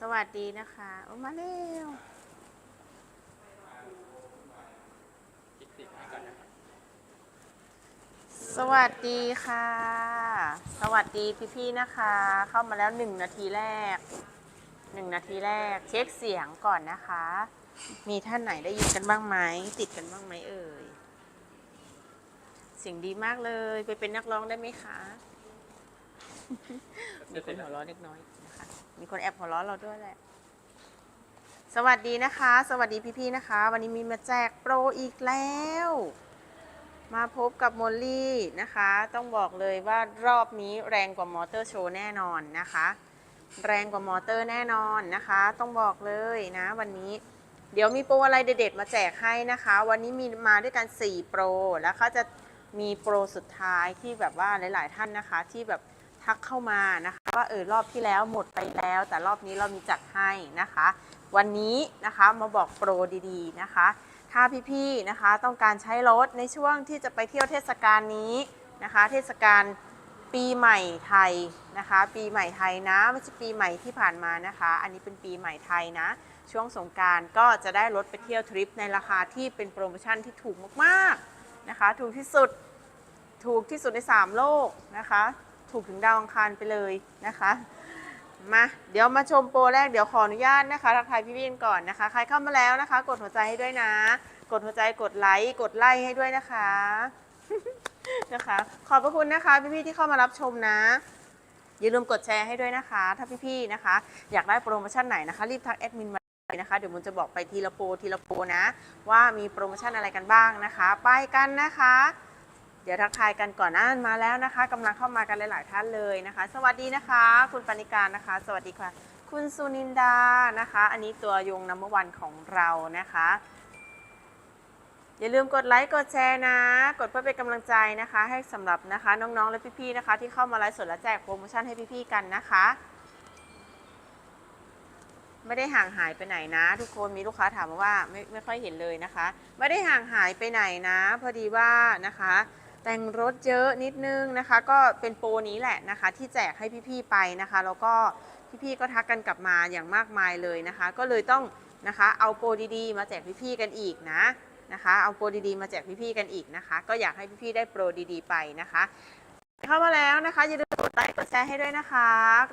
สวัสดีนะคะโอ้มาเร็วคลิกติดให้ก่อนนะครับสวัสดีค่ะ สวัสดีพี่ๆนะคะ เข้ามาแล้วหนึ่งนาทีแรกหนึ่งนาทีแรก เช็คเสียงก่อนนะคะ มีท่านไหนได้ยินกันบ้างไหมติดกันบ้างไหมเอ่ยเสียงดีมากเลย ไปเป็นนักร้องได้ไหมคะมีคนหัวเราะเล็กน้อยนะคะ มีคนแอบหัวเราะเราด้วยแหละ สวัสดีนะคะ สวัสดีพี่ๆนะคะ วันนี้มีมาแจกโปรอีกแล้ว มาพบกับโมลลี่นะคะ ต้องบอกเลยว่ารอบนี้แรงกว่ามอเตอร์โชว์แน่นอนนะคะ แรงกว่ามอเตอร์แน่นอนนะคะ ต้องบอกเลยนะ วันนี้เดี๋ยวมีโปรอะไรเด็ดๆมาแจกให้นะคะ วันนี้มีมาด้วยกัน 4 โปร แล้วเขาจะมีโปรสุดท้ายที่แบบว่าหลาย ๆ ท่านนะคะที่แบบ ทักเข้ามานะคะว่าเออรอบที่แล้วหมดไปแล้ว แต่รอบนี้เรามีจัดให้นะคะ วันนี้นะคะมาบอกโปรดีๆนะคะ ถ้าพี่ๆนะคะต้องการใช้รถในช่วงที่จะไปเที่ยวเทศกาลนี้นะคะ เทศกาลปีใหม่ไทยนะคะ ปีใหม่ไทยนะไม่ใช่ปีใหม่ที่ผ่านมานะคะ อันนี้เป็นปีใหม่ไทยนะ ช่วงสงกรารก็จะได้รถไปเที่ยวทริปในราคาที่เป็นโปรโมชั่นที่ถูกมากๆนะคะ ถูกที่สุดถูกที่สุดใน 3 โลกนะคะ ถูกถึงดาวอังคารไปเลยนะคะมาเดี๋ยวมาชมโปรแรกเดี๋ยวขออนุญาตนะคะทักทายพี่วินก่อนนะคะ ใครเข้ามาแล้วนะคะ กดหัวใจให้ด้วยนะ กดหัวใจกดไลค์กดไลค์ให้ด้วยนะคะนะคะ ขอบพระคุณนะคะ พี่ๆที่เข้ามารับชมนะอย่าลืมกดแชร์ให้ด้วยนะคะ ถ้าพี่ๆนะคะ อยากได้โปรโมชั่นไหนนะคะ รีบทักแอดมินมาเลยนะคะเดี๋ยวมุนจะบอกไปทีละโปรทีละโปรนะ ว่ามีโปรโมชั่นอะไรกันบ้างนะคะ ไปกันนะคะ ดี๋ยวทักทายกันก่อนนะมาแล้วนะคะกำลังเข้ามากันหลาย ๆ ท่านเลยนะคะ สวัสดีนะคะ คุณปณิการนะคะ สวัสดีค่ะ คุณสุนินดานะคะ อันนี้ตัวยงนัมเบอร์วันของเรานะคะ อย่าลืมกดไลค์กดแชร์นะ กดเพื่อเป็นกำลังใจนะคะ ให้สำหรับนะคะน้อง ๆ และพี่ ๆ นะคะ ที่เข้ามาไลฟ์สดและแจกโปรโมชั่นให้พี่ ๆ กันนะคะไม่ได้ห่างหายไปไหนนะ ทุกคนมีลูกค้าถามมาว่าไม่ไม่ค่อยเห็นเลยนะคะ ไม่ได้ห่างหายไปไหนนะ พอดีว่านะคะ แต่งรถเยอะนิดนึงนะคะ ก็เป็นโปรนี้แหละนะคะ ที่แจกให้พี่ๆไปนะคะ แล้วก็พี่ๆก็ทักกันกลับมาอย่างมากมายเลยนะคะ ก็เลยต้องนะคะเอาโปรดีๆ มาแจกพี่ๆกันอีกนะนะคะ เอาโปรดีๆมาแจกพี่ๆกันอีกนะคะ ก็อยากให้พี่ๆได้โปรดีๆไปนะคะ เข้ามาแล้วนะคะอย่าลืมกดไลค์กดแชร์ให้ด้วยนะคะ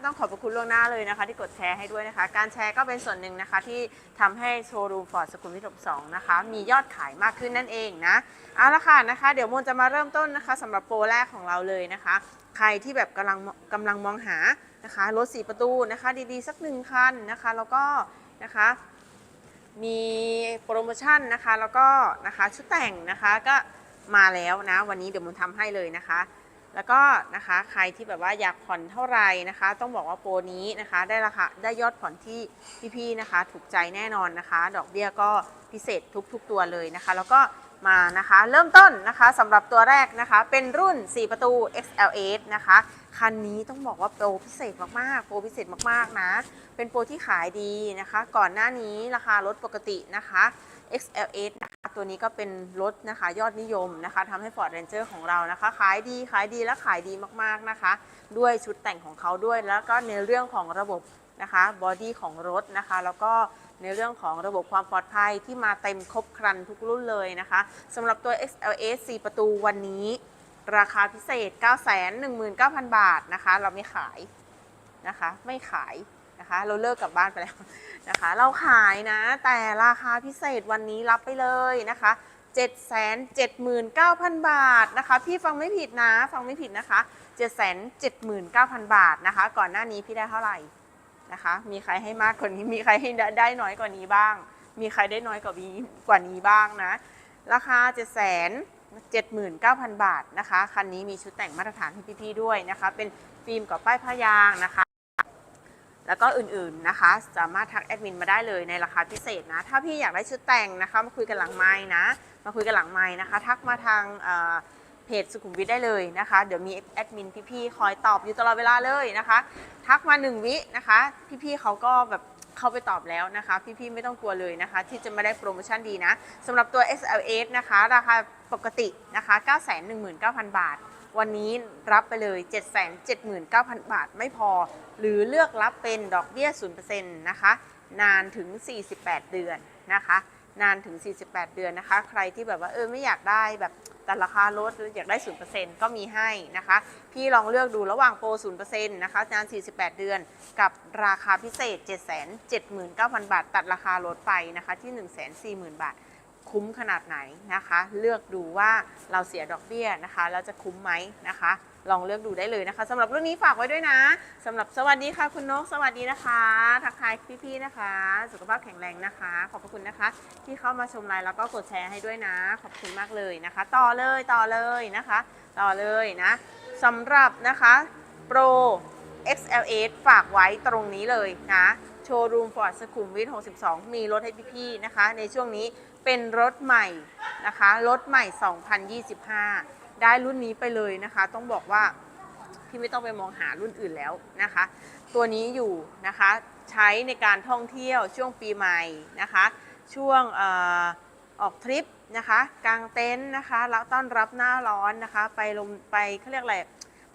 ต้องขอบพระคุณล่วงหน้าเลยนะคะ ที่กดแชร์ให้ด้วยนะคะ การแชร์ก็เป็นส่วนหนึ่งนะคะ ที่ทำให้โชว์รูมฟอร์ดสกุลวิท62นะคะ มียอดขายมากขึ้นนั่นเองนะเอาละค่ะนะคะ เดี๋ยวมนจะมาเริ่มต้นนะคะสำหรับโปรแรกของเราเลยนะคะ ใครที่แบบกำลังกำลังมองหานะคะรถ4ประตูนะคะ ดีๆ สักหนึ่งคันนะคะ แล้วก็นะคะมีโปรโมชั่นนะคะแล้วก็นะคะชุดแต่งนะคะก็มาแล้วนะ วันนี้เดี๋ยวมุนทำให้เลยนะคะ แล้วก็นะคะใครที่แบบว่าอยากผ่อนเท่าไหร่นะคะ ต้องบอกว่าโปรนี้นะคะได้ราคาได้ยอดผ่อนที่พี่ๆนะคะ ถูกใจแน่นอนนะคะ ดอกเบี้ยก็พิเศษทุกๆตัวเลยนะคะ แล้วก็มานะคะ เริ่มต้นนะคะสำหรับตัวแรกนะคะ เป็นรุ่น 4 ประตู XLS นะคะ คันนี้ต้องบอกว่าโปรพิเศษมากๆ โปรพิเศษมากๆนะ เป็นโปรที่ขายดีนะคะ ก่อนหน้านี้ราคารถปกตินะคะ XLS นะคะ ตัวนี้ก็เป็นรถนะคะยอดนิยมนะคะทำให้ Ford Ranger ของเรานะคะ ขายดีขายดีและขายดีมากๆนะคะ ด้วยชุดแต่งของเขาด้วย แล้วก็ในเรื่องของระบบนะคะบอดี้ของรถนะคะ แล้วก็ในเรื่องของระบบความปลอดภัยที่มาเต็มครบครันทุกรุ่นเลยนะคะสำหรับตัว XLS 4 ประตูวันนี้ ราคาพิเศษ 919,000 บาทนะคะ เราไม่ขายนะคะ ไม่ขายนะคะ เราเลิกกลับบ้านไปแล้วนะคะ เราขายนะ แต่ราคาพิเศษวันนี้รับไปเลยนะคะ779,000 บาทนะคะ พี่ฟังไม่ผิดนะ ฟังไม่ผิดนะคะ 779,000 บาทนะคะ ก่อนหน้านี้พี่ได้เท่าไหร่นะคะ มีใครให้มากกว่านี้ มีใครให้ได้น้อยกว่านี้บ้าง มีใครได้น้อยกว่านี้กว่านี้บ้างนะ ราคา7 7 9 0 0 0 บาทนะคะ คันนี้มีชุดแต่งมาตรฐานให้พี่ๆด้วยนะคะ เป็นฟิล์มกับป้ายผ้ายางนะคะ แล้วก็อื่นๆนะคะ สามารถทักแอดมินมาได้เลยในราคาพิเศษนะ ถ้าพี่อยากได้ชุดแต่งนะคะ มาคุยกันหลังไม้นะ มาคุยกันหลังไม้นะคะ ทักมาทางเเพจสุขุมวิทได้เลยนะคะ เดี๋ยวมีแอดมินพี่ๆคอยตอบอยู่ตลอดเวลาเลยนะคะ ทักมาหนึ่งวินะคะ พี่ๆเขาก็แบบ เข้าไปตอบแล้วนะคะ พี่ๆไม่ต้องกลัวเลยนะคะ ที่จะไม่ได้โปรโมชั่นดีนะสำหรับตัว SLS นะคะ ราคาปกตินะคะ 919,000 บาท วันนี้รับไปเลย 779,000 บาทไม่พอ หรือเลือกรับเป็นดอกเบี้ย 0%นะคะ นานถึง 48 เดือนนะคะ นานถึง 48 เดือนนะคะ ใครที่แบบว่าเออไม่อยากได้แบบ แต่ราคาลดหรืออยากได้ 0%ก็มีให้นะคะ พี่ลองเลือกดูระหว่างโปร 0%นะคะนาน 48 เดือนกับราคาพิเศษ 779,000 บาท ตัดราคาลดไปนะคะที่ 140,000 บาท คุ้มขนาดไหนนะคะ เลือกดูว่าเราเสียดอกเบี้ยนะคะแล้วจะคุ้มไหมนะคะ ลองเลือกดูได้เลยนะคะสำหรับรุ่นนี้ฝากไว้ด้วยนะสำหรับสวัสดีค่ะคุณนกสวัสดีนะคะทักทายพี่ๆนะคะ สุขภาพแข็งแรงนะคะ ขอบพระคุณนะคะ ที่เข้ามาชมไลน์แล้วก็กดแชร์ให้ด้วยนะ ขอบคุณมากเลยนะคะ ต่อเลยต่อเลยนะคะ ต่อเลยนะสำหรับนะคะโปร XL8 ฝากไว้ตรงนี้เลยนะโชว์รูมฟอร์ดสุขุมวิท 62 มีรถให้พี่ๆนะคะ ในช่วงนี้เป็นรถใหม่นะคะ รถใหม่ 2025 ได้รุ่นนี้ไปเลยนะคะ ต้องบอกว่าพี่ไม่ต้องไปมองหารุ่นอื่นแล้วนะคะ ตัวนี้อยู่นะคะใช้ในการท่องเที่ยวช่วงปีใหม่นะคะ ช่วงอออกทริปนะคะกางเต็นท์นะคะแล้วต้อนรับหน้าร้อนนะคะ ไปลมไปเขาเรียกอะไร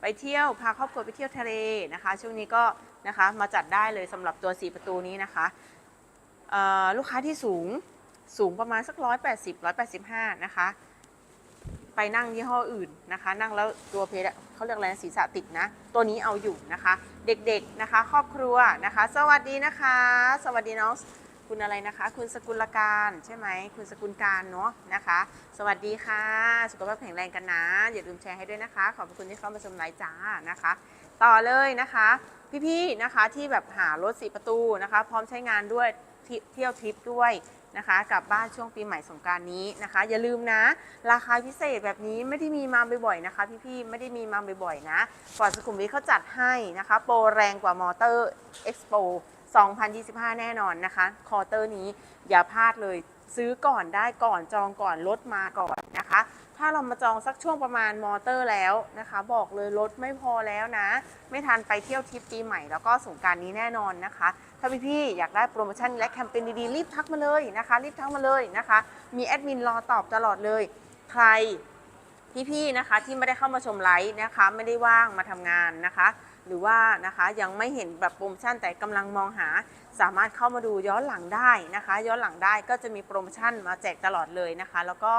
ไปเที่ยวพาครอบครัวไปเที่ยวทะเลนะคะ ช่วงนี้ก็นะคะมาจัดได้เลยสำหรับตัว4ประตูนี้นะคะลูกค้าที่สูงสูงประมาณสัก 180 185 นะคะ ไปนั่งยี่ห้ออื่นนะคะ นั่งแล้วตัวเพดเขาเรียกอะไรศีรษะติดนะ ตัวนี้เอาอยู่นะคะ เด็กๆนะคะ ครอบครัวนะคะ สวัสดีนะคะ สวัสดีน้องคุณอะไรนะคะ คุณสกุลการใช่ไหมคุณสกุลการเนาะนะคะ สวัสดีค่ะ สุขภาพแข็งแรงกันนะอย่าลืมแชร์ให้ด้วยนะคะ ขอบคุณที่เข้ามาชมไลฟ์จ้านะคะ ต่อเลยนะคะ พี่ๆนะคะที่แบบหารถสีประตูนะคะ พร้อมใช้งานด้วยเที่ยวทริปด้วย นะคะกลับบ้านช่วงปีใหม่สงการนี้นะคะ อย่าลืมนะ ราคาพิเศษแบบนี้ไม่ได้มีมาบ่อยๆนะคะพี่ๆไม่ได้มีมาบ่อยๆนะฟอร์ดสุขุมวิทเขาจัดให้นะคะ โปรแรงกว่ามอเตอร์เอ็กซ์โป2025 แน่นอนนะคะ คอเตอร์นี้อย่าพลาดเลยซื้อก่อนได้ก่อนจองก่อนรถมาก่อนนะคะ ถ้าเรามาจองสักช่วงประมาณมอเตอร์แล้วนะคะ บอกเลยรถไม่พอแล้วนะ ไม่ทันไปเที่ยวทริปปีใหม่แล้วก็สงการนี้แน่นอนนะคะ ถ้าพี่ๆอยากได้โปรโมชั่นและแคมเปญดีๆ รีบทักมาเลยนะคะ รีบทักมาเลยนะคะ มีแอดมินรอตอบตลอดเลย ใครพี่ๆนะคะที่ไม่ได้เข้ามาชมไลฟ์นะคะ ไม่ได้ว่างมาทำงานนะคะ หรือว่านะคะยังไม่เห็นแบบโปรโมชั่นแต่กำลังมองหา สามารถเข้ามาดูย้อนหลังได้นะคะ ย้อนหลังได้ก็จะมีโปรโมชั่นมาแจกตลอดเลยนะคะ แล้วก็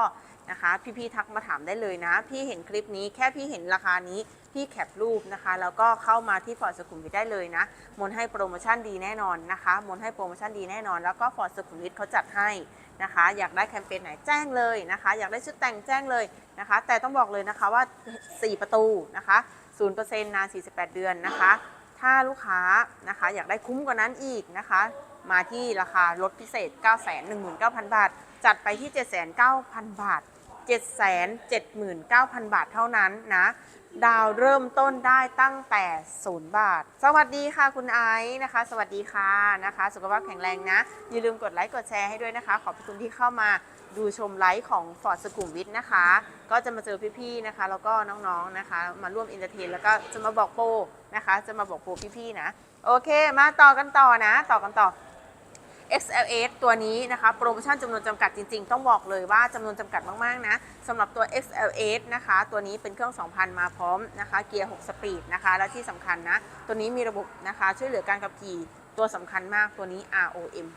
นะคะ พี่ๆทักมาถามได้เลยนะ พี่เห็นคลิปนี้แค่พี่เห็นราคานี้พี่แคปรูปนะคะ แล้วก็เข้ามาที่ฟอร์ดสุขุมวิทได้เลยนะ มนให้โปรโมชั่นดีแน่นอนนะคะ มนให้โปรโมชั่นดีแน่นอน แล้วก็ฟอร์ดสุขุมวิทเขาจัดให้นะคะ อยากได้แคมเปญไหนแจ้งเลยนะคะ อยากได้ชุดแต่งแจ้งเลยนะคะ แต่ต้องบอกเลยนะคะว่า 4 ประตูนะคะ0%นาน 48 เดือนนะคะ ถ้าลูกค้านะคะ อยากได้คุ้มกว่านั้นอีกนะคะ มาที่ราคาลดพิเศษ 919,000 บาท จัดไปที่ 709,000 บาท 779,000 บาทเท่านั้นนะ ดาวเริ่มต้นได้ตั้งแต่ 0 บาท สวัสดีค่ะคุณไอซ์นะคะ สวัสดีค่ะนะคะ สุขภาพแข็งแรงนะ อย่าลืมกดไลค์กดแชร์ให้ด้วยนะคะ ขอบคุณที่เข้ามาดูชมไลฟ์ของฟอร์ดสกุมวิทนะคะ ก็จะมาเจอพี่ๆนะคะ แล้วก็น้องๆนะคะ มาร่วมอินเตอร์เทนแล้วก็จะมาบอกโปรนะคะ จะมาบอกโปรพี่ๆนะ โอเค มาต่อกันต่อนะ ต่อกันต่อ XLS ตัวนี้นะคะโปรโมชั่นจำนวนจำกัดจริงๆ ต้องบอกเลยว่าจำนวนจำกัดมากๆนะสำหรับตัว XLS นะคะ ตัวนี้เป็นเครื่อง 2,000 มาพร้อมนะคะ เกียร์ 6 สปีดนะคะ และที่สำคัญนะ ตัวนี้มีระบบนะคะ ช่วยเหลือการขับขี่ตัวสำคัญมากตัวนี้ ROM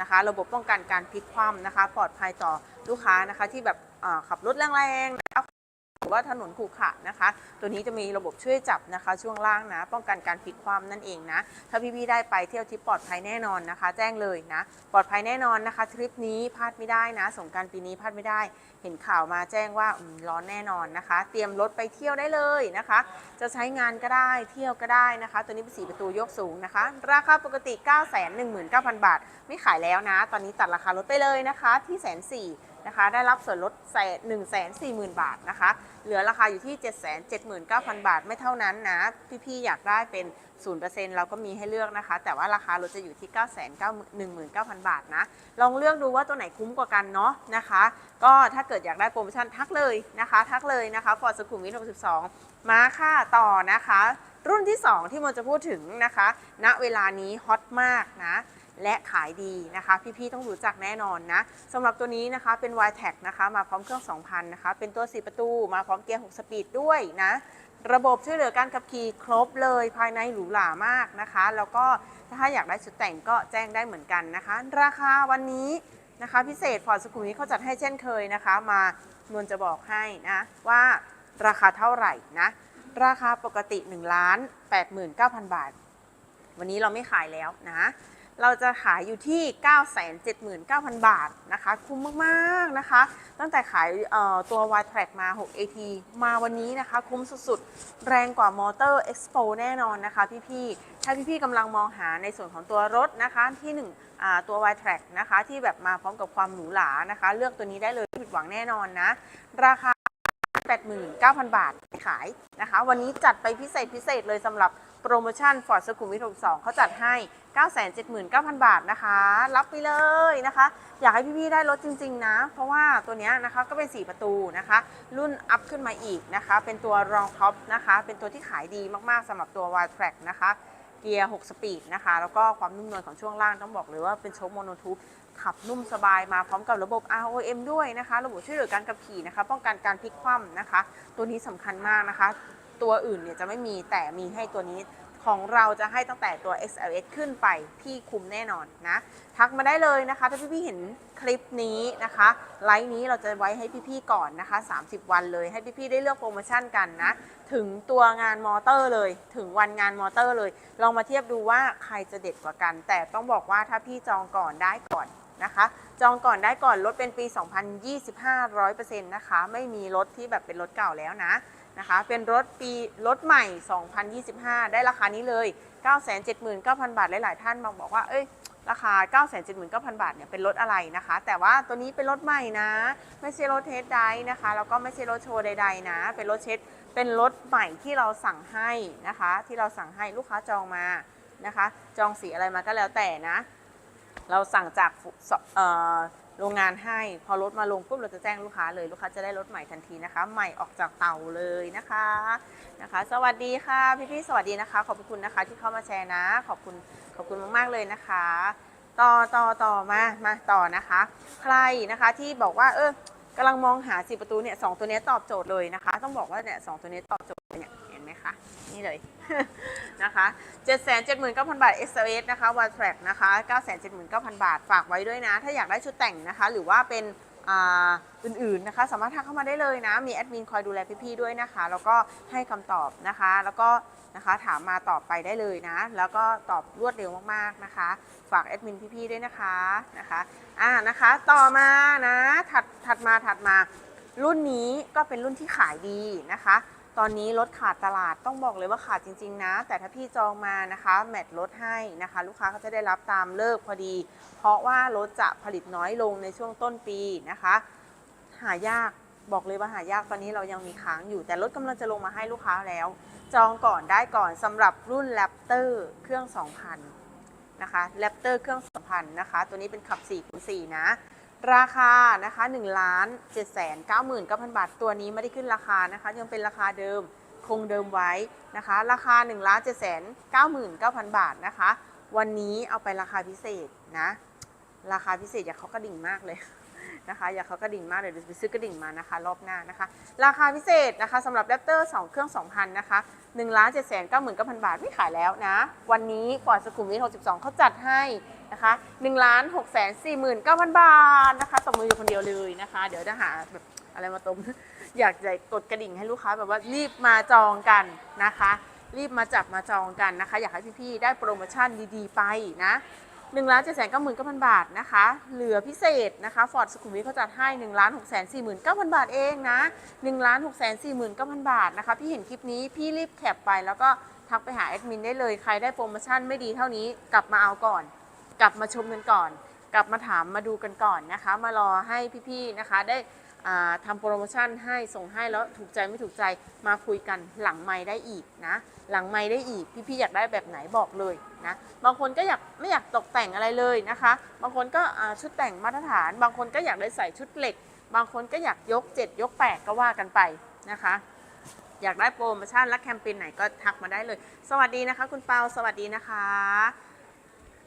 นะคะ ระบบป้องกันการพลิกคว่ำนะคะ ปลอดภัยต่อลูกค้านะคะที่แบบขับรถแรงๆ ว่าถนนขรุขระนะคะ ตัวนี้จะมีระบบช่วยจับนะคะ ช่วงล่างนะ ป้องกันการพลิกคว่ำนั่นเองนะ ถ้าพี่ๆได้ไปเที่ยวทริปปลอดภัยแน่นอนนะคะ แจ้งเลยนะ ปลอดภัยแน่นอนนะคะ ทริปนี้พลาดไม่ได้นะ สงกรารปีนี้พลาดไม่ได้ เห็นข่าวมาแจ้งว่าร้อนแน่นอนนะคะ เตรียมรถไปเที่ยวได้เลยนะคะ จะใช้งานก็ได้เที่ยวก็ได้นะคะ ตัวนี้เป็นสีประตูยกสูงนะคะ ราคาปกติ 9 1 9 0 0 0 บาท ไม่ขายแล้วนะ ตอนนี้ตัดราคาลดไปเลยนะคะ ที่แสนสี่ นะคะ ได้รับส่วนลดแสนหนึ่งแสนสี่หมื่นบาทนะคะ เหลือราคาอยู่ที่ 7 7 9 0 0 0 บาท ไม่เท่านั้นนะ พี่ๆอยากได้เป็น0%เราก็มีให้เลือกนะคะ แต่ว่าราคารถจะอยู่ที่ 9 9 1 9 0 0 บาทนะ ลองเลือกดูว่าตัวไหนคุ้มกว่ากันเนาะนะคะ ก็ถ้าเกิดอยากได้โปรโมชั่นทักเลยนะคะ ทักเลยนะคะฟอร์ดสุขุมวิท62 มาค่ะต่อนะคะ รุ่นที่ 2 ที่โมจะพูดถึงนะคะ ณเวลานี้ฮอตมากนะ และขายดีนะคะ พี่ๆต้องรู้จักแน่นอนนะสำหรับตัวนี้นะคะเป็น y t e c นะคะมาพร้อมเครื่อง 2,000 นะคะ เป็นตัว 4 ประตู มาพร้อมเกียร์ 6 สปีดด้วยนะระบบช่วยเหลือการขับขี่ครบเลยภายในหรูหรามากนะคะ แล้วก็ถ้าอยากได้ชุดแต่งก็แจ้งได้เหมือนกันนะคะ ราคาวันนี้นะคะ พิเศษฟอร์ดสกุลนี้เขาจัดให้เช่นเคยนะคะ มานวลจะบอกให้นะว่าราคาเท่าไหร่นะ ราคาปกติ1ล้าน89,000 บาท วันนี้เราไม่ขายแล้วนะ เราจะขายอยู่ที่ 979,000 บาทนะคะ คุ้มมากๆนะคะ ตั้งแต่ขายตัว y t r a c มา 6 AT มาวันนี้นะคะ คุ้มสุดๆ แรงกว่ามอเตอร์ Expo แน่นอนนะคะพี่ๆ ถ้าพี่ๆกำลังมองหาในส่วนของตัวรถนะคะที่1อ่าตัว y t r a c นะคะที่แบบมาพร้อมกับความหรูหรานะคะ เลือกตัวนี้ได้เลยผิดหวังแน่นอนนะ ราคา 89,000 บาทขายนะคะ วันนี้จัดไปพิเศษพิเศษเลยสำหรับ โปรโมชั่น Ford สุขุมวิท62เขาจัดให้ 979,000 บาทนะคะ รับไปเลยนะคะ อยากให้พี่ๆได้รถจริง ๆ นะ เพราะว่าตัวเนี้ยนะคะก็เป็น 4 ประตูนะคะ รุ่นอัพขึ้นมาอีกนะคะ เป็นตัวรองท็อปนะคะ เป็นตัวที่ขายดีมากๆสำหรับตัว y t r a c นะคะเกียร์ 6 สปีดนะคะ แล้วก็ความนุ่มนวลของช่วงล่างต้องบอกเลยว่าเป็นโชคโมโนทูปขับนุ่มสบายมาพร้อมกับระบบ ROM ด้วยนะคะ ระบบช่วยเหลือการขับขี่นะคะ ป้องกันการพลิกคว่ำนะคะ ตัวนี้สำคัญมากนะคะ ตัวอื่นเนี่ยจะไม่มีแต่มีให้ตัวนี้ของเราจะให้ตั้งแต่ตัว XLS ขึ้นไปพี่คุมแน่นอนนะ ทักมาได้เลยนะคะ ถ้าพี่ๆเห็นคลิปนี้นะคะ ไลฟ์นี้เราจะไว้ให้พี่ๆก่อนนะคะ 30 วันเลยให้พี่ๆได้เลือกโปรโมชั่นกันนะ ถึงตัวงานมอเตอร์เลย ถึงวันงานมอเตอร์เลย ลองมาเทียบดูว่าใครจะเด็ดกว่ากัน แต่ต้องบอกว่าถ้าพี่จองก่อนได้ก่อนนะคะจองก่อนได้ก่อนรถเป็นปี 2025 100%นะคะ ไม่มีรถที่แบบเป็นรถเก่าแล้วนะ นะคะ เป็นรถปีรถใหม่ 2025 ได้ราคานี้เลย 979,000 บาท หลาย ๆ ท่านมาบอกว่า เอ้ย ราคา 979,000 บาท เนี่ย เป็นรถอะไรนะคะ แต่ว่าตัวนี้เป็นรถใหม่นะ ไม่ใช่รถเทสไดนะคะ แล้วก็ไม่ใช่รถโชว์ใด ๆ นะ เป็นรถเช็ด เป็นรถใหม่ที่เราสั่งให้นะคะ ที่เราสั่งให้ลูกค้าจองมานะคะ จองสีอะไรมาก็แล้วแต่นะ เราสั่งจากเอ่อ โรงงานให้ พอรถมาลงปุ๊บเราจะแจ้งลูกค้าเลยลูกค้าจะได้รถใหม่ทันทีนะคะ ใหม่ออกจากเตาเลยนะคะนะคะ สวัสดีค่ะพี่ๆสวัสดีนะคะ ขอบคุณนะคะที่เข้ามาแชร์นะ ขอบคุณขอบคุณมากๆเลยนะคะ ต่อต่อต่อมามาต่อนะคะ ใครนะคะที่บอกว่าเออกำลังมองหาสีประตูเนี่ยสองตัวนี้ตอบโจทย์เลยนะคะ ต้องบอกว่าเนี่ยสองตัวนี้ตอบโจทย์เลยเนี่ย มคะ นี่เลยนะคะ779,000 บาท s อ s นะคะ w a t r a c นะคะ 979,000 บาท ฝากไว้ด้วยนะ ถ้าอยากได้ชุดแต่งนะคะ หรือว่าเป็นอื่นๆนะคะ สามารถทักเข้ามาได้เลยนะ มีแอดมินคอยดูแลพี่ๆด้วยนะคะ แล้วก็ให้คำตอบนะคะ แล้วก็นะคะถามมาตอบไปได้เลยนะ แล้วก็ตอบรวดเร็วมากๆนะคะ ฝากแอดมินพี่ๆด้วยนะคะนะคะอ่านะคะ ต่อมานะถัดถัดมาถัดมารุ่นนี้ก็เป็นรุ่นที่ขายดีนะคะ ตอนนี้รถขาดตลาดต้องบอกเลยว่าขาดจริง ๆ นะ แต่ถ้าพี่จองมานะคะแมทลดให้นะคะ ลูกค้าก็จะได้รับตามเลิกพอดี เพราะว่ารถจะผลิตน้อยลงในช่วงต้นปีนะคะ หายากบอกเลยว่าหายากตอนนี้เรายังมีค้างอยู่ แต่รถกำลังจะลงมาให้ลูกค้าแล้ว จองก่อนได้ก่อนสำหรับรุ่น Raptor เครื่อง 2,000 นะคะ Raptor เครื่อง 2,000 นะคะ ตัวนี้เป็นขับ4คูณ4นะ ราคานะคะ1ล้าน7 9 9 0 0 0 บาท ตัวนี้ไม่ได้ขึ้นราคานะคะ ยังเป็นราคาเดิมคงเดิมไว้นะคะ ราคา1ล้าน7 9 9 0 0 บาทนะคะ วันนี้เอาไปราคาพิเศษนะ ราคาพิเศษอย่าเขากระดิ่งมากเลยนะคะ อย่าเขากระดิ่งมากเลยเดี๋ยวไปซื้อกระดิ่งมานะคะ รอบหน้านะคะ ราคาพิเศษนะคะสำหรับ Raptor 2เครื่อง 2,000 นะคะ 1ล้าน7 9 9 0 0 0 บาทไม่ขายแล้วนะ วันนี้ฟอร์ดสุขุมวิท62เขาจัดให้นะคะ1ล้าน6 4 9 0 0 0 บาทนะคะตบมืออยู่คนเดียวเลยนะคะ เดี๋ยวจะหาแบบอะไรมาตมอยากจะกดกระดิ่งให้ลูกค้าแบบว่ารีบมาจองกันนะคะ รีบมาจับมาจองกันนะคะ อยากให้พี่ๆได้โปรโมชั่นดีๆ ไปนะ 1ล้าน7 9 9 0 0 0 บาทนะคะ เหลือพิเศษนะคะฟอร์ดสุขุมวิทเขาจัดให้1ล้าน6 4 9 0 0 0 บาทเองนะ1ล้าน6 4 9 0 0 0 บาทนะคะ พี่เห็นคลิปนี้พี่รีบแคปไปแล้วก็ทักไปหาแอดมินได้เลย ใครได้โปรโมชั่นไม่ดีเท่านี้กลับมาเอาก่อน กลับมาชมกันก่อน กลับมาถามมาดูกันก่อนนะคะ มารอให้พี่ๆนะคะได้ ทำโปรโมชั่นให้ส่งให้แล้วถูกใจไม่ถูกใจมาคุยกันหลังไม้ได้อีกนะ หลังไม้ได้อีกพี่ๆอยากได้แบบไหนบอกเลยนะบางคนก็อยากไม่อยากตกแต่งอะไรเลยนะคะ บางคนก็ชุดแต่งมาตรฐาน บางคนก็อยากได้ใส่ชุดเหล็ก บางคนก็อยากยก 7 ยก 8 ก็ว่ากันไปนะคะ อยากได้โปรโมชั่นและแคมเปญไหนก็ทักมาได้เลย สวัสดีนะคะ คุณเปาสวัสดีนะคะ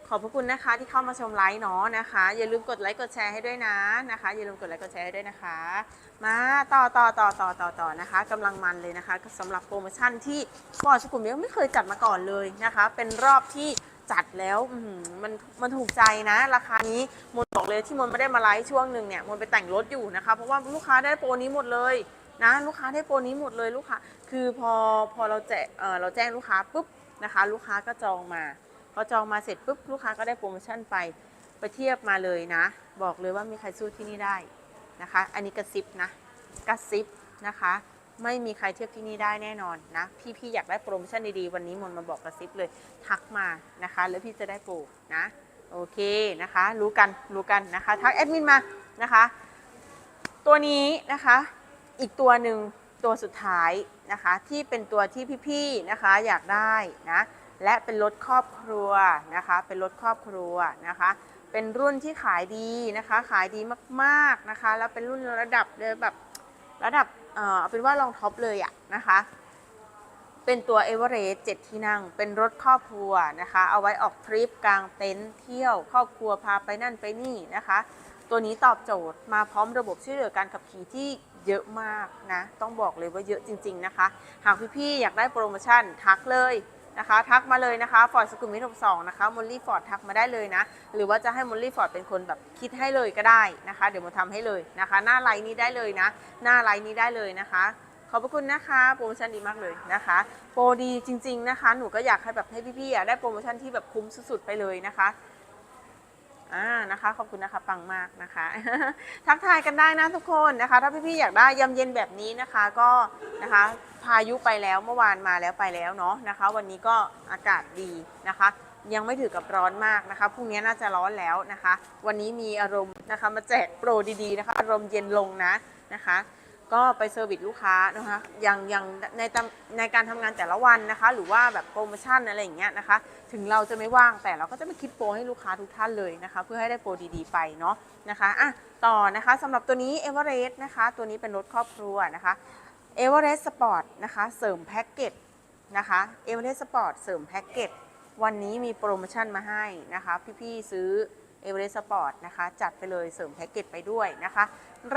ขอบพระคุณนะคะที่เข้ามาชมไลฟ์เนาะนะคะ อย่าลืมกดไลค์กดแชร์ให้ด้วยนะนะคะ อย่าลืมกดไลค์กดแชร์ให้ด้วยนะคะ มาต่อต่อต่อต่อต่อต่อนะคะกำลังมันเลยนะคะสำหรับโปรโมชั่นที่ฟอร์ดสุขุมวิทไม่เคยจัดมาก่อนเลยนะคะ เป็นรอบที่จัดแล้วมันมันถูกใจนะ ราคานี้มนบอกเลยที่มนไม่ได้มาไลฟ์ช่วงหนึ่งเนี่ยมนไปแต่งรถอยู่นะคะ เพราะว่าลูกค้าได้โปรนี้หมดเลยนะลูกค้าได้โปรนี้หมดเลยลูกค้าคือพอพอเราแจกเออเราแจ้งลูกค้าปุ๊บนะคะ ลูกค้าก็จองมา พอจองมาเสร็จปุ๊บลูกค้าก็ได้โปรโมชั่นไปไปเทียบมาเลยนะ บอกเลยว่ามีใครสู้ที่นี่ได้นะคะ อันนี้กระซิบนะกระซิบนะคะ ไม่มีใครเทียบที่นี่ได้แน่นอนนะ พี่ๆอยากได้โปรโมชั่นดีๆ วันนี้มนมาบอกกระซิบเลยทักมานะคะ แล้วพี่จะได้โปรนะโอเคนะคะ รู้กันรู้กันนะคะทักแอดมินมานะคะ ตัวนี้นะคะอีกตัวหนึ่งตัวสุดท้ายนะคะ ที่เป็นตัวที่พี่ๆนะคะอยากได้นะ และเป็นรถครอบครัวนะคะ เป็นรถครอบครัวนะคะ เป็นรุ่นที่ขายดีนะคะ ขายดีมากๆนะคะ แล้วเป็นรุ่นระดับเลยแบบระดับเออเอาเป็นว่าลองท็อปเลยอะนะคะ เป็นตัวเอเวอเรสต์7ที่นั่ง เป็นรถครอบครัวนะคะ เอาไว้ออกทริปกลางเต็นท์เที่ยว ครอบครัวพาไปนั่นไปนี่นะคะ ตัวนี้ตอบโจทย์มาพร้อมระบบช่วยเหลือการขับขี่ที่เยอะมากนะ ต้องบอกเลยว่าเยอะจริง ๆนะคะ หากพี่ๆอยากได้โปรโมชั่นทักเลย นะคะ ทักมาเลยนะคะฟอร์ดสกุลมิทสองนะคะมอลลี่ฟอร์ดทักมาได้เลยนะ หรือว่าจะให้มอลลี่ฟอร์ดเป็นคนแบบคิดให้เลยก็ได้นะคะ เดี๋ยวมาทำให้เลยนะคะ หน้าไลน์นี้ได้เลยนะ หน้าไลน์นี้ได้เลยนะคะขอบพระคุณนะคะโปรโมชั่นดีมากเลยนะคะ โปรดีจริง ๆนะคะ หนูก็อยากให้แบบให้พี่ๆอยากได้โปรโมชั่นที่แบบคุ้มสุดๆไปเลยนะคะ อ่านะคะ ขอบคุณนะคะปังมากนะคะ ทักทายกันได้นะทุกคนนะคะ ถ้าพี่ๆอยากได้ยำเย็นแบบนี้นะคะก็นะคะ พายุไปแล้วเมื่อวานมาแล้วไปแล้วเนาะนะคะ วันนี้ก็อากาศดีนะคะ ยังไม่ถือกับร้อนมากนะคะพรุ่งนี้น่าจะร้อนแล้วนะคะ วันนี้มีอารมณ์นะคะมาแจกโปรดีๆนะคะ อารมณ์เย็นลงนะนะคะ ก็ไปเซอร์วิสลูกค้านะคะอย่างอย่างในตำในการทำงานแต่ละวันนะคะ หรือว่าแบบโปรโมชั่นอะไรอย่างเงี้ยนะคะ ถึงเราจะไม่ว่างแต่เราก็จะไม่คิดโปรให้ลูกค้าทุกท่านเลยนะคะ เพื่อให้ได้โปรดีๆไปเนาะนะคะอะต่อนะคะสำหรับตัวนี้เอเวอเรสต์นะคะ ตัวนี้เป็นรถครอบครัวนะคะเอเวอเรสต์สปอร์ตนะคะ เสริมแพ็กเกจนะคะเอเวอเรสต์สปอร์ตเสริมแพ็กเกจวันนี้มีโปรโมชั่นมาให้นะคะ พี่ๆซื้อ เอเวอเรสต์สปอร์ตนะคะ จัดไปเลยเสริมแพ็กเกจไปด้วยนะคะ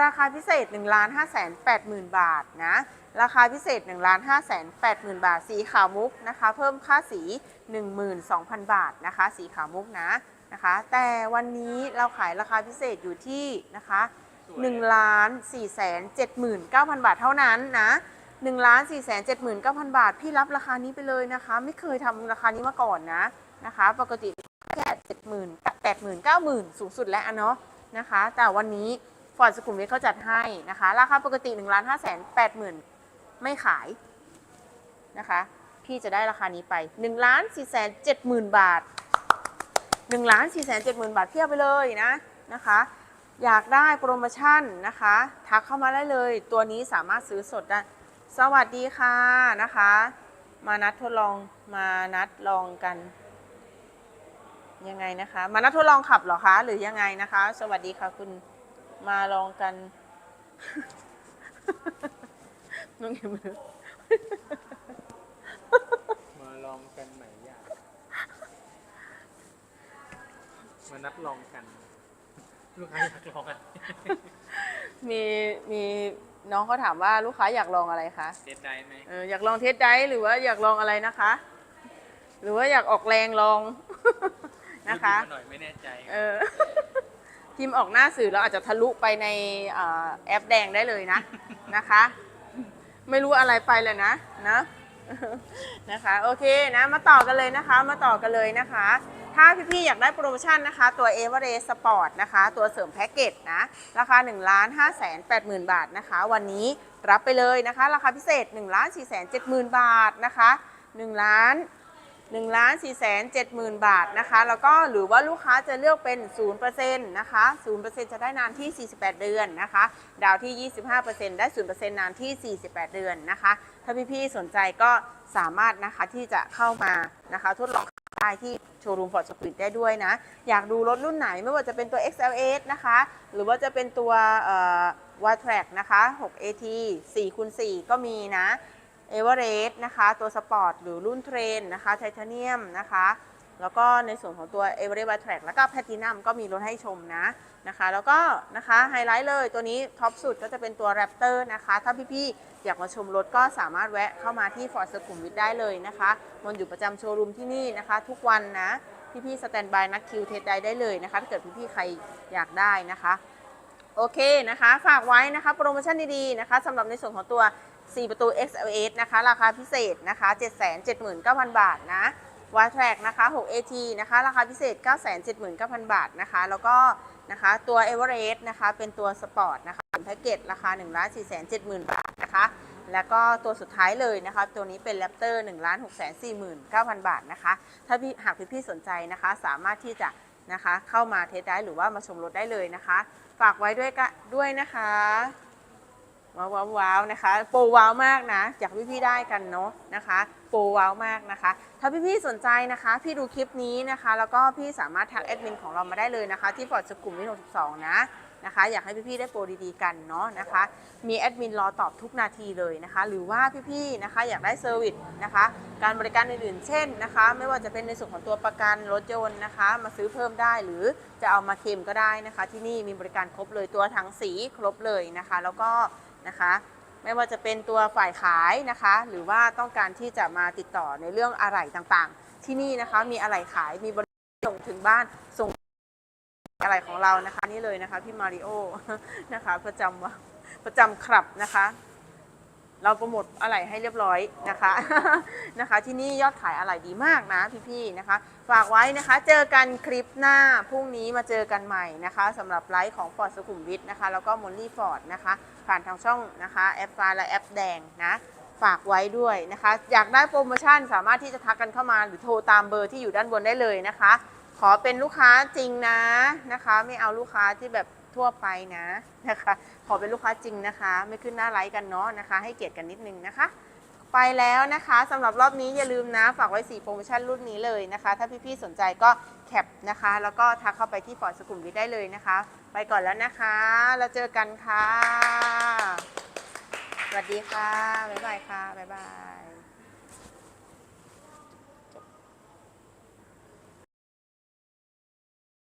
ราคาพิเศษ 1 5 8 0 0 0 0 บาทนะ ราคาพิเศษ 1 5 8 0 0 0 0 บาท สีขาวมุกนะคะ เพิ่มค่าสี 12,000 บาทนะคะ สีขาวมุกนะนะคะ แต่วันนี้เราขายราคาพิเศษอยู่ที่นะคะ1ล้าน4แสน79,000 บาทเท่านั้นนะ1ล้าน4แสน79,000 บาท พี่รับราคานี้ไปเลยนะคะ ไม่เคยทำราคานี้มาก่อนนะ นะคะ ปกติแค่70,000 80,000 90,000สูงสุดแล้วเนาะนะคะ แต่วันนี้ฟอร์ดสุขุมวิทเขาจัดให้นะคะ ราคาปกติ1นึ่งล้านห้าแสนแปดหมื่นไม่ขายนะคะพี่จะได้ราคานี้ไป1นึ่งล้านสี่แสนเจ็ดหมื่นบาท1นึ่งล้านสี่แสนเจ็ดหมื่นบาทเทียบไปเลยนะนะคะ อยากได้โปรโมชั่นนะคะทักเข้ามาได้เลย ตัวนี้สามารถซื้อสดได้สวัสดีค่ะนะคะ มานัดทดลองมานัดลองกัน ยังไงนะคะ มานัดทดลองขับเหรอคะ หรือยังไงนะคะ สวัสดีค่ะคุณมาลองกัน น้องเอ็มเลยมาลองกันไหมอยากมานัดลองกัน ลูกค้าอยากลองกันมีมีน้องเขาถามว่าลูกค้าอยากลองอะไรคะเด็ดได้ไหมเอออยากลองเทสไดฟ์หรือว่าอยากลองอะไรนะคะ หรือว่าอยากออกแรงลอง นะคะดูๆมาหน่อยไม่แน่ใจเออ พิมพ์ออกหน้าสื่อแล้วอาจจะทะลุไปในอ่าแอปแดงได้เลยนะ นะคะ ไม่รู้อะไรไปเลยนะนะนะคะโอเคนะมาต่อกันเลยนะคะ มาต่อกันเลยนะคะ ถ้าพี่ๆอยากได้โปรโมชั่นนะคะ ตัว e v e r e s t Sport นะคะ ตัวเสริมแพ็กเกจนะ ราคา 1 5 8 0 0 0 0 บาทนะคะ วันนี้รับไปเลยนะคะ ราคาพิเศษ 1 4 7 0 0 0 0 บาทนะคะ1ล้าน1ล้าน4 7 0 0 0 0 บาทนะคะ แล้วก็หรือว่าลูกค้าจะเลือกเป็น 0%นะคะ0%จะได้นานที่ 48 เดือนนะคะ ดาวที่ 25%ได้ 0%นานที่ 48 เดือนนะคะ ถ้าพี่ๆสนใจก็สามารถนะคะที่จะเข้ามานะคะทดลองได้ที่โชว์รูมฟอร์ดสปีดได้ด้วยนะ อยากดูรถรุ่นไหนไม่ว่าจะเป็นตัว XLS นะคะ หรือว่าจะเป็นตัววาทร a นะคะ 6AT 4คูณ4ก็มีนะ เอเวอเรสต์นะคะ ตัวสปอร์ตหรือรุ่นเทรนนะคะไทเทเนียมนะคะ แล้วก็ในส่วนของตัว e v e r y b y Track แล้วก็ Platinum ก็มีลดให้ชมนะนะคะ แล้วก็นะคะไฮไลท์เลยตัวนี้ท็อปสุดก็จะเป็นตัว Raptor นะคะ ถ้าพี่ๆ อยากมาชมรถก็สามารถแวะเข้ามาที่ Ford สุขุมวิทได้เลยนะคะมันอยู่ประจำโชว์รูมที่นี่นะคะ ทุกวันนะพี่ๆสแตนบายนักคิวเทสได้ได้เลยนะคะถ้าเกิดพี่ๆใครอยากได้นะคะโอเคนะคะ ฝากไว้นะคะ โปรโมชั่นดีๆนะคะสำหรับในส่วนของตัว 4 ประตู XLS นะคะ ราคาพิเศษนะคะ 779,000 บาทนะวาแทร็กนะคะ 6 AT นะคะ ราคาพิเศษ 979,000 บาทนะคะ แล้วก็นะคะตัว e v e r e s t นะคะ เป็นตัวสปอร์ตนะคะแพ็กเกจราคา 1 470,000 บาทนะคะ แล้วก็ตัวสุดท้ายเลยนะคะ ตัวนี้เป็น Raptor 1 6 4 9 0 0 0 บาทนะคะ ถ้าพี่หากพี่ๆสนใจนะคะ สามารถที่จะนะคะเข้ามาเทสได้หรือว่ามาชมรถได้เลยนะคะ ฝากไว้ด้วยกะด้วยนะคะ ว้าวว้าววาวนะคะ โปรว้าวมากนะอยากพี่ๆได้กันเนาะนะคะ โปรว้าวมากนะคะ ถ้าพี่ๆสนใจนะคะ พี่ดูคลิปนี้นะคะ แล้วก็พี่สามารถทักแอดมินของเรามาได้เลยนะคะ ที่ฟอร์ดสุขุมวิท62 นะนะคะอยากให้พี่ๆได้โปรดีๆกันเนาะนะคะ มีแอดมินรอตอบทุกนาทีเลยนะคะ หรือว่าพี่ๆนะคะอยากได้เซอร์วิสนะคะ การบริการอื่นๆ เช่นนะคะ ไม่ว่าจะเป็นในส่วนของตัวประกันรถยนต์นะคะ มาซื้อเพิ่มได้หรือจะเอามาเคลมก็ได้นะคะ ที่นี่มีบริการครบเลยตัวถังสีครบเลยนะคะ แล้วก็ นะคะ ไม่ว่าจะเป็นตัวฝ่ายขายนะคะ หรือว่าต้องการที่จะมาติดต่อในเรื่องอะไหล่ต่างๆ ที่นี่นะคะมีอะไหล่ขายมีบริการส่งถึงบ้านส่งอะไหล่ของเรานะคะนี่เลยนะคะพี่มาริโอนะคะประจำว่าประจำครับนะคะ เราโปรโมทอะไหล่ให้เรียบร้อยนะคะนะคะ ที่นี่ยอดขายอะไหล่ดีมากนะพี่ๆนะคะ ฝากไว้นะคะ เจอกันคลิปหน้า พรุ่งนี้มาเจอกันใหม่นะคะสำหรับไลฟ์ของฟอร์ดสุขุมวิทนะคะ แล้วก็มอลลี่ฟอร์ดนะคะ ผ่านทางช่องนะคะแอปฟ้าและแอปแดงนะฝากไว้ด้วยนะคะ อยากได้โปรโมชั่นสามารถที่จะทักกันเข้ามาหรือโทรตามเบอร์ที่อยู่ด้านบนได้เลยนะคะ ขอเป็นลูกค้าจริงนะนะคะ ไม่เอาลูกค้าที่แบบทั่วไปนะนะคะ ขอเป็นลูกค้าจริงนะคะ ไม่ขึ้นหน้าไลฟ์กันเนาะนะคะ ให้เกียรติกันนิดนึงนะคะ ไปแล้วนะคะสำหรับรอบนี้อย่าลืมนะ ฝากไว้4โปรโมชั่นรุ่นนี้เลยนะคะ ถ้าพี่ๆสนใจก็แคปนะคะ แล้วก็ทักเข้าไปที่ฟอร์ดสุขุมวิทได้เลยนะคะ ไปก่อนแล้วนะคะ แล้วเจอกันค่ะ สวัสดีค่ะ บ๊ายบายค่ะ บ๊ายบาย